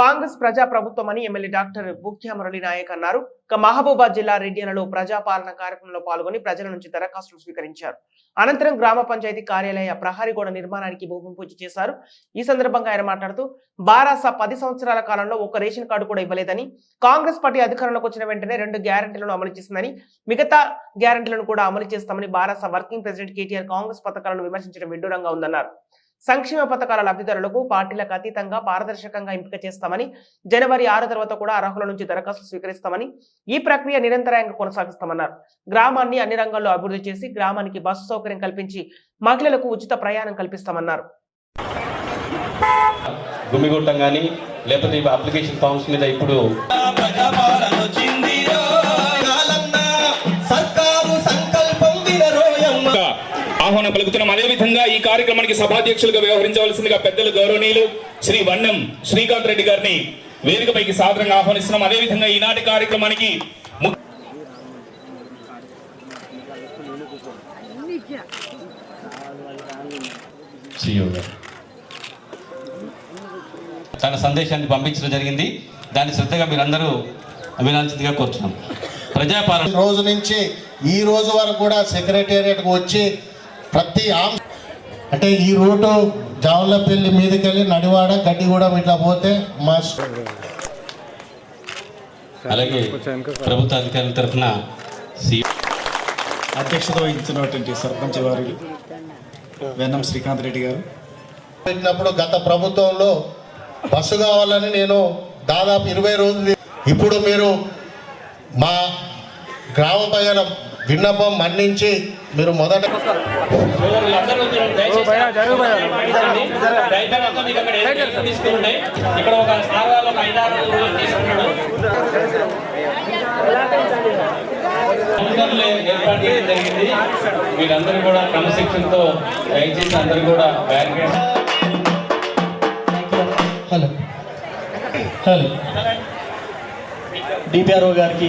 కాంగ్రెస్ ప్రజా ప్రభుత్వం అని ఎమ్మెల్యే డాక్టర్ బుక్యా మురళి నాయక్ అన్నారు. మహబూబాద్ జిల్లా రెడ్డియలలో ప్రజాపాలన కార్యక్రమంలో పాల్గొని ప్రజల నుంచి దరఖాస్తులు స్వీకరించారు. అనంతరం గ్రామ పంచాయతీ కార్యాలయ ప్రహరీ గోడ నిర్మాణానికి భూమి పూజ చేశారు. ఈ సందర్భంగా ఆయన మాట్లాడుతూ బారాస పది సంవత్సరాల కాలంలో ఒక రేషన్ కార్డు కూడా ఇవ్వలేదని కాంగ్రెస్ పార్టీ అధికారంలోకి వచ్చిన వెంటనే రెండు గ్యారంటీలను అమలు చేసిందని మిగతా గ్యారంటీలను కూడా అమలు చేస్తామని బారాస వర్కింగ్ ప్రెసిడెంట్ కేటీఆర్ కాంగ్రెస్ పథకాలను విమర్శించడం విడ్డూరంగా ఉందన్నారు. సంక్షేమ పథకాల లబ్ధిదారులకు పార్టీలకు అతీతంగా పారదర్శకంగా ఎంపిక చేస్తామని జనవరి ఆరు తర్వాత కూడా అర్హుల నుంచి దరఖాస్తులు స్వీకరిస్తామని ఈ ప్రక్రియ నిరంతరాయంగా కొనసాగిస్తామన్నారు. గ్రామాన్ని అన్ని రంగాల్లో అభివృద్ధి చేసి గ్రామానికి బస్సు సౌకర్యం కల్పించి మహిళలకు ఉచిత ప్రయాణం కల్పిస్తామన్నారు. గుమిగుట్టం కానీ లేకపోతే అప్లికేషన్ ఫామ్స్ మీద ఇప్పుడు పలుకుతున్నాం అదేవిధంగా ఈ కార్యక్రమానికి సభాధ్యక్షులుగా వ్యవహరించవలసిందిగా పెద్దలు గౌరవనీయులు శ్రీ వన్నం శ్రీకాంత్ రెడ్డి గారిని వేదికపైకి సాదరంగా ఆహ్వానిస్తున్నాం. అదేవిధంగా ఈనాటి కార్యక్రమానికి తన సందేశాన్ని పంపించడం జరిగింది. దాన్ని శ్రద్ధగా మీరందరూ వినాల్సిందిగా కోరుతున్నాం. ప్రజాపాలన రోజు నుంచి ఈ రోజు వరకు కూడా సెక్రటేరియట్కి వచ్చి ప్రతి అంటే ఈ రూటు జావులపల్లి మీదకి వెళ్ళి నడివాడ గడ్డిగూడెం ఇట్లా పోతే మా అలాగే ప్రభుత్వ అధికారుల తరఫున సి అధ్యక్షత వహించినటువంటి సర్పంచ్ వారు వెన్నం శ్రీకాంత్ రెడ్డి గారు. పెట్టినప్పుడు గత ప్రభుత్వంలో బస్సు కావాలని నేను దాదాపు ఇరవై రోజులు ఇప్పుడు మీరు మా గ్రామ ప్రజల విన్నపం మన్నించి మీరు మొదట ఇక్కడ ఒక సార్ ఒక ఐదారు తీసుకున్నాడు. కౌన్సిలర్లు ఏర్పాటు చేయడం జరిగింది. మీరందరూ కూడా క్రమశిక్షణతో దయచేసి అందరూ కూడా బ్యారికేడ్ హలో. హలో. డిపిఆర్ఓ గారికి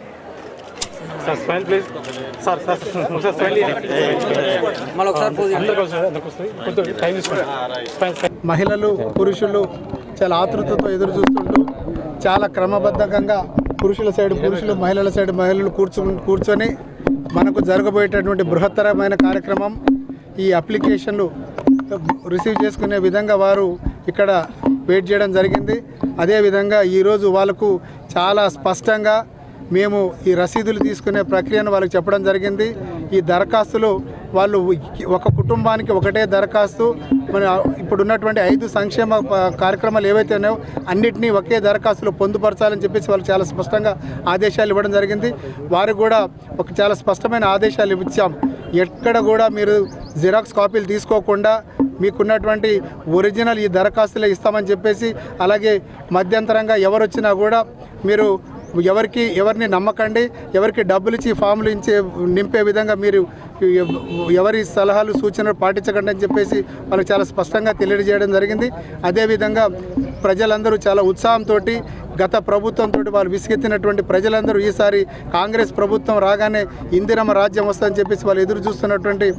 మరి మహిళలు పురుషులు చాలా ఆతృతతో ఎదురు చూస్తుంటూ చాలా క్రమబద్ధకంగా పురుషుల సైడ్ పురుషులు మహిళల సైడ్ మహిళలు కూర్చు కూర్చొని మనకు జరగబోయేటటువంటి బృహత్తరమైన కార్యక్రమం ఈ అప్లికేషన్లు రిసీవ్ చేసుకునే విధంగా వారు ఇక్కడ వెయిట్ చేయడం జరిగింది. అదేవిధంగా ఈరోజు వాళ్ళకు చాలా స్పష్టంగా మేము ఈ రసీదులు తీసుకునే ప్రక్రియను వాళ్ళకి చెప్పడం జరిగింది. ఈ దరఖాస్తులు వాళ్ళు ఒక కుటుంబానికి ఒకటే దరఖాస్తు. మన ఇప్పుడున్నటువంటి ఐదు సంక్షేమ కార్యక్రమాలు ఏవైతే ఉన్నాయో అన్నిటినీ ఒకే దరఖాస్తులో పొందుపరచాలని చెప్పేసి వాళ్ళు చాలా స్పష్టంగా ఆదేశాలు ఇవ్వడం జరిగింది. వారు కూడా ఒక చాలా స్పష్టమైన ఆదేశాలు ఇచ్చాం. ఎక్కడ కూడా మీరు జిరాక్స్ కాపీలు తీసుకోకుండా మీకున్నటువంటి ఒరిజినల్ ఈ దరఖాస్తులే ఇస్తామని చెప్పేసి అలాగే మధ్యంతరంగా ఎవరు వచ్చినా కూడా మీరు ఎవరికి ఎవరిని నమ్మకండి ఎవరికి డబ్బులు ఇచ్చి ఫామ్లు ఇచ్చే నింపే విధంగా మీరు ఎవరి సలహాలు సూచనలు పాటించకండి అని చెప్పేసి వాళ్ళకి చాలా స్పష్టంగా తెలియజేయడం జరిగింది. అదేవిధంగా ప్రజలందరూ చాలా ఉత్సాహంతో గత ప్రభుత్వంతో వాళ్ళు విసిగెత్తినటువంటి ప్రజలందరూ ఈసారి కాంగ్రెస్ ప్రభుత్వం రాగానే ఇందిరమ్మ రాజ్యం వస్తుందని చెప్పేసి వాళ్ళు ఎదురు చూస్తున్నటువంటి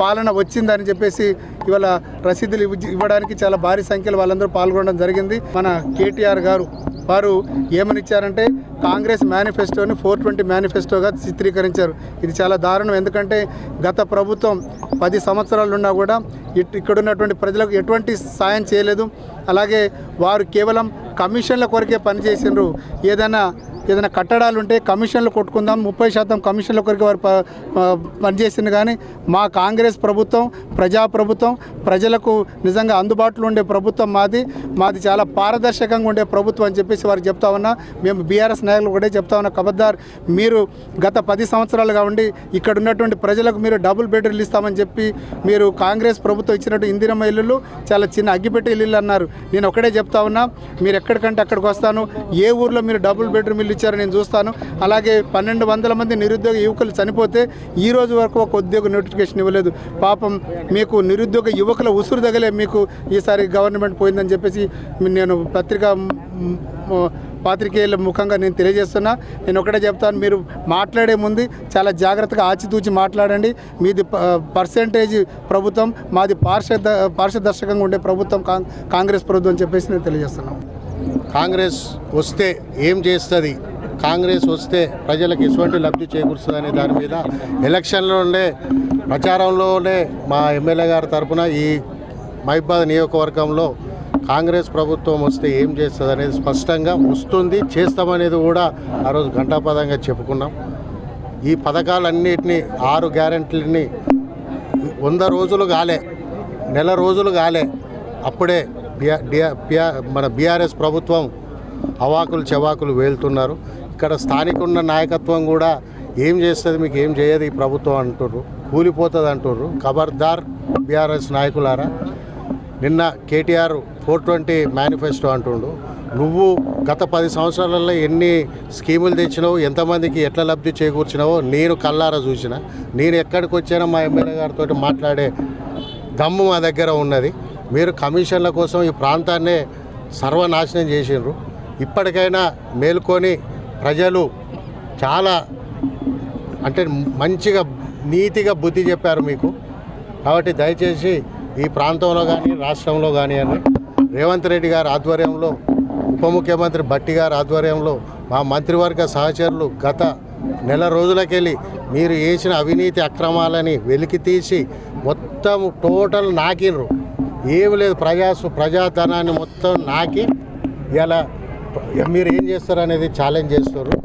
పాలన వచ్చిందని చెప్పేసి ఇవాళ రసీదులు ఇవ్వ- ఇవ్వడానికి చాలా భారీ సంఖ్యలో వాళ్ళందరూ పాల్గొనడం జరిగింది. మన కేటీఆర్ గారు వారు ఏమనిచ్చారంటే కాంగ్రెస్ మేనిఫెస్టోని ఫోర్ ట్వంటీ మేనిఫెస్టోగా చిత్రీకరించారు. ఇది చాలా దారుణం. ఎందుకంటే గత ప్రభుత్వం పది సంవత్సరాలున్నా కూడా ఇట్- ఇక్కడ ఉన్నటువంటి ప్రజలకు ఎటువంటి సాయం చేయలేదు. అలాగే వారు కేవలం కమిషన్ల కొరకే పనిచేసిండ్రు ఏదైనా ఏదైనా కట్టడాలు ఉంటే కమిషన్లు కొట్టుకుందాం ముప్పై శాతం కమిషన్ల కొరకు వారు పనిచేసింది కానీ మా కాంగ్రెస్ ప్రభుత్వం ప్రజాప్రభుత్వం ప్రజలకు నిజంగా అందుబాటులో ఉండే ప్రభుత్వం మాది. మాది చాలా పారదర్శకంగా ఉండే ప్రభుత్వం అని చెప్పేసి వారు చెప్తా ఉన్నా. మేము బీఆర్ఎస్ నాయకులు కూడా చెప్తా ఉన్నా. కబద్దార్ మీరు గత పది సంవత్సరాలుగా ఉండి ఇక్కడ ఉన్నటువంటి ప్రజలకు మీరు డబుల్ బెడ్రూమ్లు ఇస్తామని చెప్పి మీరు కాంగ్రెస్ ప్రభుత్వం ఇచ్చినట్టు ఇందిరమ్మ ఇల్లులు చాలా చిన్న అగ్గిపెట్టి ఇల్లు అన్నారు. నేను ఒకటే చెప్తా ఉన్నా మీరు ఎక్కడికంటే అక్కడికి వస్తాను. ఏ ఊర్లో మీరు డబుల్ బెడ్రూమ్ ఇల్లు ఇచ్చారో నేను చూస్తాను. అలాగే పన్నెండు వందల మంది నిరుద్యోగ యువకులు చనిపోతే ఈ రోజు వరకు ఒక ఉద్యోగ నోటిఫికేషన్ ఇవ్వలేదు. పాపం మీకు నిరుద్యోగ యువకుల ఉసురు తగలే మీకు ఈసారి గవర్నమెంట్ పోయిందని చెప్పేసి నేను పత్రిక పాత్రికేయుల ముఖంగా నేను తెలియజేస్తున్నా. నేను ఒకటే చెప్తాను మీరు మాట్లాడే ముందు చాలా జాగ్రత్తగా ఆచితూచి మాట్లాడండి. మీది ప- పర్సెంటేజ్ ప్రభుత్వం మాది పార్శ్వ పార్శ్వదర్శకంగా ఉండే ప్రభుత్వం కాంగ్రెస్ ప్రభుత్వం అని చెప్పేసి నేను తెలియజేస్తున్నాను. కాంగ్రెస్ వస్తే ఏం చేస్తుంది? కాంగ్రెస్ వస్తే ప్రజలకు ఎటువంటి లబ్ధి చేకూరుస్తుంది అనే దాని మీద ఎలక్షన్లోనే ప్రచారంలోనే మా ఎమ్మెల్యే గారి తరఫున ఈ మహిబాద్ నియోజకవర్గంలో కాంగ్రెస్ ప్రభుత్వం వస్తే ఏం చేస్తుంది అనేది స్పష్టంగా వస్తుంది. చేస్తామనేది కూడా ఆ రోజు ఘంటాపదంగా చెప్పుకున్నాం. ఈ పథకాలన్నిటినీ ఆరు గ్యారెంటీలని వంద రోజులు కాలే నెల రోజులు కాలే అప్పుడే మన బీఆర్ఎస్ ప్రభుత్వం అవాకులు చెవాకులు వేలుతున్నారు. ఇక్కడ స్థానిక ఉన్న నాయకత్వం కూడా ఏం చేస్తుంది మీకు ఏం చేయదు ఈ ప్రభుత్వం అంటుర్రు. కూలిపోతుంది అంటుర్రు ఖబర్దార్ బీఆర్ఎస్ నాయకులారా నిన్న కేటీఆర్ ఫోర్ ట్వంటీ మేనిఫెస్టో అంటుండు. నువ్వు గత పది సంవత్సరాలలో ఎన్ని స్కీములు తెచ్చినావు ఎంతమందికి ఎట్లా లబ్ధి చేకూర్చినావో నేను కల్లారా చూసిన. నేను ఎక్కడికి వచ్చానో మా ఎమ్మెల్యే గారితో మాట్లాడే దమ్ము మా దగ్గర ఉన్నది. మీరు కమిషన్ల కోసం ఈ ప్రాంతాన్నే సర్వనాశనం చేసిండ్రు. ఇప్పటికైనా మేల్కొని ప్రజలు చాలా అంటే మంచిగా నీతిగా బుద్ధి చెప్పారు మీకు. కాబట్టి దయచేసి ఈ ప్రాంతంలో కానీ రాష్ట్రంలో కానీ అని రేవంత్ రెడ్డి గారి ఆధ్వర్యంలో ఉప ముఖ్యమంత్రి భట్టి గారి ఆధ్వర్యంలో మా మంత్రివర్గ సహచరులు గత నెల రోజులకెళ్ళి మీరు చేసిన అవినీతి అక్రమాలని వెలికి తీసి మొత్తం టోటల్ నాకినరు ఏమి లేదు ప్రజాసు ప్రజాధనాన్ని మొత్తం నాకి. ఇలా మీరు ఏం చేస్తారు అనేది ఛాలెంజ్ చేస్తారు.